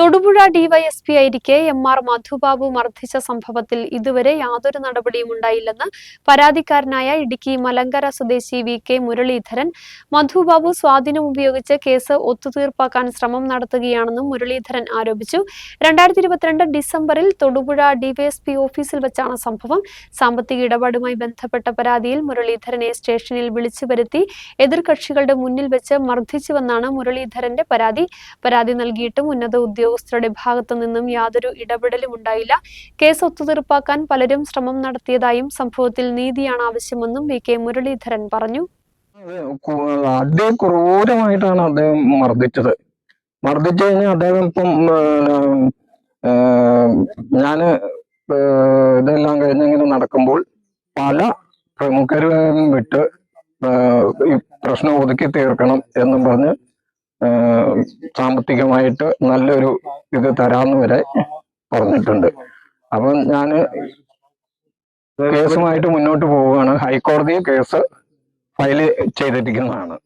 Thodupuzha DYSP ആയിരിക്കെ M R Madhubabu മർദ്ദിച്ച സംഭവത്തിൽ ഇതുവരെ യാതൊരു നടപടിയും ഉണ്ടായില്ലെന്ന് പരാതിക്കാരനായ ഇടുക്കി മലങ്കര സ്വദേശി വി കെ മുരളീധരൻ മധുബാബു സ്വാധീനം ഉപയോഗിച്ച് കേസ് ഒത്തുതീർപ്പാക്കാൻ ശ്രമം നടത്തുകയാണെന്നും മുരളീധരൻ ആരോപിച്ചു. രണ്ടായിരത്തി ഇരുപത്തിരണ്ട് ഡിസംബറിൽ തൊടുപുഴ ഡിവൈഎസ്പി ഓഫീസിൽ വെച്ചാണ് സംഭവം. സാമ്പത്തിക ഇടപാടുമായി ബന്ധപ്പെട്ട പരാതിയിൽ മുരളീധരനെ സ്റ്റേഷനിൽ വിളിച്ചു വരുത്തി എതിർകക്ഷികളുടെ മുന്നിൽ വെച്ച് മർദ്ദിച്ചുവെന്നാണ് മുരളീധരന്റെ പരാതി. പരാതി നൽകിയിട്ടും ഉന്നത ഉദ്യോഗസ്ഥരുടെ ഭാഗത്തു നിന്നും യാതൊരു ഇടപെടലും ഉണ്ടായില്ല. കേസ് ഒത്തുതീർപ്പാക്കാൻ പലരും ശ്രമം നടത്തിയതായും സംഭവത്തിൽ നീതിയാണ് ആവശ്യമെന്നും വി കെ മുരളീധരൻ പറഞ്ഞു. അദ്ദേഹം ക്രൂരമായിട്ടാണ് അദ്ദേഹം മർദ്ദിച്ചത്. മർദ്ദിച്ചു കഴിഞ്ഞാൽ അദ്ദേഹം ഇപ്പം ഞാൻ ഇതെല്ലാം കഴിഞ്ഞിങ്ങനെ നടക്കുമ്പോൾ പല പ്രമുഖരും വിട്ട് ഈ പ്രശ്നം ഒതുക്കി തീർക്കണം എന്നും പറഞ്ഞ് സാമ്പത്തികമായിട്ട് നല്ലൊരു ഇത് തരാമെന്ന് വരെ പറഞ്ഞിട്ടുണ്ട്. അപ്പം ഞാൻ കേസുമായിട്ട് മുന്നോട്ട് പോവുകയാണ്. ഹൈക്കോടതിയിൽ കേസ് ഫയൽ ചെയ്തിരിക്കുന്നതാണ്.